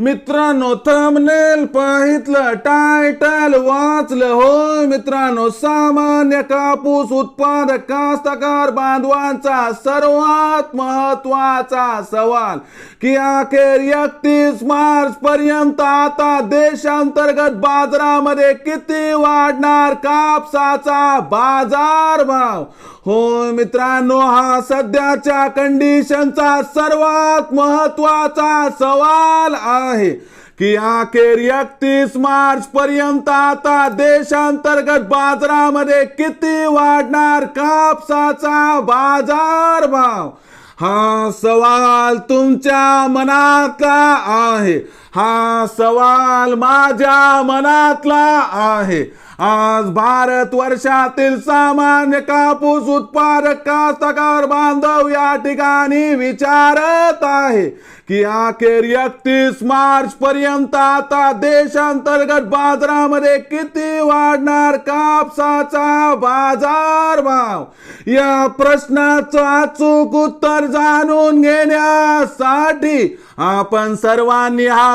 मित्रांनो thumbnail पाहितलं title वाचलं होय मित्रांनो. सामान्य कापूस उत्पादक कास्तकार बांधवांचा सर्वात महत्त्वाचा सवाल की अखेर एकतीस मार्च पर्यंत आता देशांतर्गत बाजारामध्ये किती वाढणार कापसाचा बाजार भाव हो मित्रांनो हा सध्याच्या कंडिशनचा सर्वात महत्त्वाचा सवाल आहे की अखेर एकतीस मार्च पर्यंत आता देशांतर्गत बाजारामध्ये किती वाढणार कापसाचा बाजार भाव? हा सवाल तुमच्या मनातला आहे. हा सवाल माझ्या मनातला आहे. आज भारत वर्षातील सामान्य कापूस उत्पादक कास्तकार बांधव या ठिकाणी विचारत आहे की अखेर एकतीस मार्च पर्यंत आता देशांतर्गत बाजारामध्ये किती वाढणार कापसाचा बाजार भाव या प्रश्नाचं अचूक उत्तर जाणून घेण्यासाठी आपण सर्वांनी हा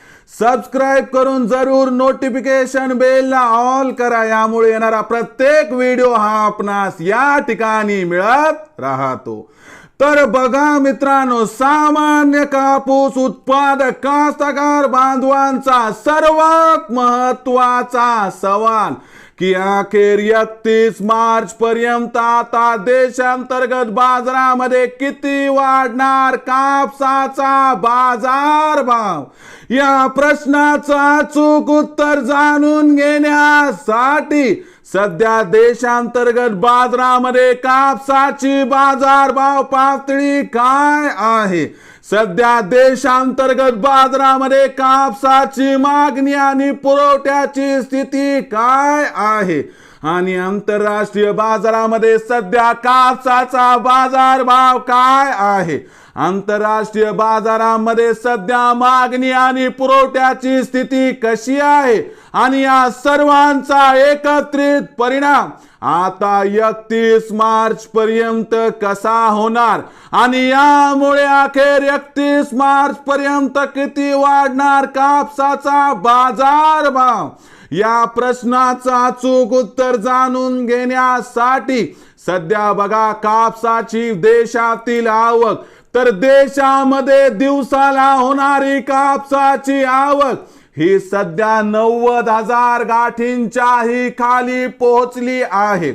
सबस्क्राईब करून जरूर नोटिफिकेशन बेलला ऑल करा. यामुळे येणारा प्रत्येक व्हिडिओ हा आपणास या ठिकाणी मिळत राहतो. तर बघा मित्रांनो सामान्य कापूस उत्पादक कास्तकार बांधवांचा सर्वात महत्त्वाचा सवाल की अखेर एकतीस मार्च पर्यंत आता देशांतर्गत बाजारामध्ये किती वाढणार कापसाचा बाजार भाव? या प्रश्नाचं अचूक उत्तर जाणून घेण्यासाठी सध्या देशांतर्गत बाजारामध्ये कापसाची बाजारभाव पातळी काय आहे? सध्या देशांतर्गत बाजारामध्ये कापसाची मागणी आणि पुरवठ्याची स्थिती काय आहे? आणि आंतरराष्ट्रीय बाजारामध्ये सध्या कापसाचा बाजारभाव काय आहे? आंतरराष्ट्रीय बाजारामध्ये सध्या मागणी आणि पुरवठ्याची स्थिती कशी आहे? आणि या सर्वांचा एकत्रित परिणाम आता एकतीस मार्च पर्यंत कसा होणार? आणि यामुळे अखेर एकतीस मार्च पर्यंत किती वाढणार कापसाचा बाजार भाव या प्रश्नाचं अचूक उत्तर जाणून घेण्यासाठी सध्या बघा कापसाची देशातील आवक. तर देशामध्ये दिवसाला होणारी कापसाची आवक ही सध्या नव्वद हजार गाठींच्याही खाली पोहोचली आहे.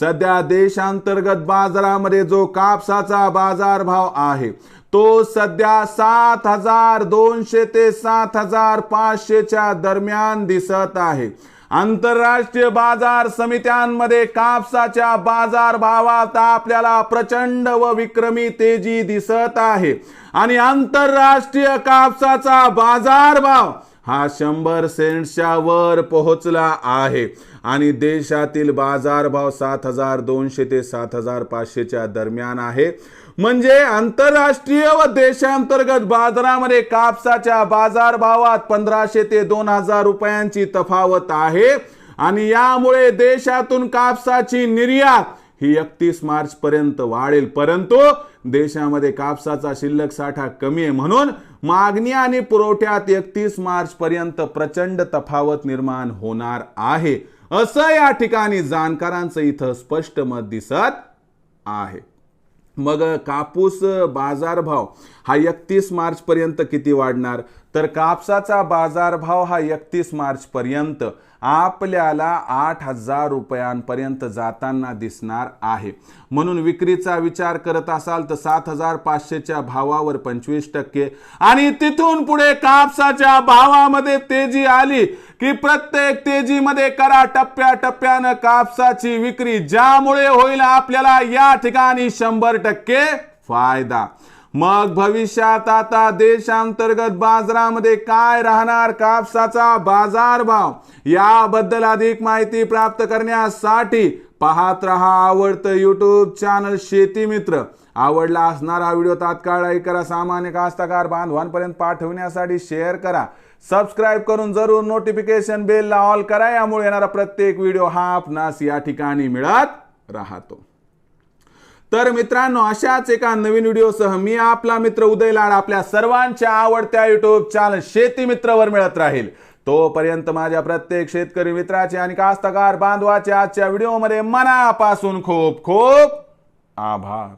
सध्या देशांतर्गत बाजारामध्ये जो कापसाचा बाजारभाव आहे तो सध्या सात हजार दोनशे ते सात हजार पाचशेच्या दरम्यान दिसत आहे. आंतरराष्ट्रीय बाजार समित्यांमध्ये कापसाच्या बाजार भावात आपल्याला प्रचंड व विक्रमी तेजी दिसत आहे. आणि आंतरराष्ट्रीय कापसाचा बाजार भाव हा शंभर सेंट्सच्या वर पोहोचला आहे. आणि देशातील बाजारभाव सात हजार दोनशे ते सात हजार पाचशेच्या दरम्यान आहे. म्हणजे आंतरराष्ट्रीय व देशांतर्गत बाजारामध्ये कापसाच्या बाजारभावात पंधराशे ते दोन हजार रुपयांची तफावत आहे. आणि यामुळे देशातून कापसाची निर्यात ही एकतीस मार्च पर्यंत वाढेल. परंतु देशामध्ये कापसाचा शिल्लक साठा कमी आहे म्हणून मागणी आणि पुरवठ्यात एकतीस मार्च पर्यंत प्रचंड तफावत निर्माण होणार आहे. असं या ठिकाणी जाणकारांचं इथं स्पष्ट मत दिसत आहे. मग कापूस बाजारभाव हा एकतीस मार्चपर्यंत किती वाढणार? तर कापसाचा बाजारभाव हा एकतीस मार्चपर्यंत आपल्याला आठ हजार रुपयांपर्यंत जाताना दिसणार आहे. म्हणून विक्रीचा विचार करत असाल तर सात हजार पाचशेच्या भावावर पंचवीस टक्के आणि तिथून पुढे कापसाच्या भावामध्ये तेजी आली. की प्रत्येक तेजीमध्ये करा टप्प्या टप्प्यानं कापसाची विक्री ज्यामुळे होईल आपल्याला या ठिकाणी शंभर टक्के फायदा. मग भविष्यात आता देशांतर्गत बाजारामध्ये काय राहणार कापसाचा बाजारभाव? याबद्दल अधिक माहिती प्राप्त करण्यासाठी पाहत रहा आवडतं युट्यूब चॅनल शेती मित्र. आवडला असणारा व्हिडिओ तात्काळ लाईक करा. सामान्य कास्तकार बांधवांपर्यंत पाठवण्यासाठी शेअर करा. सबस्क्राईब करून जरूर नोटिफिकेशन बेलला ऑल करा यामुळे येणारा प्रत्येक व्हिडिओ हा आपणास या ठिकाणी मिळत राहतो. तर मित्रांनो अशाच एका नवीन व्हिडिओसह मी आपला मित्र उदय लाड आपल्या सर्वांच्या आवडत्या युट्यूब चॅनल शेती मित्रवर मिळत राहील. तोपर्यंत माझ्या प्रत्येक शेतकरी मित्राचे आणि कास्तकार बांधवाचे आजच्या व्हिडिओमध्ये मनापासून खूप खूप आभार.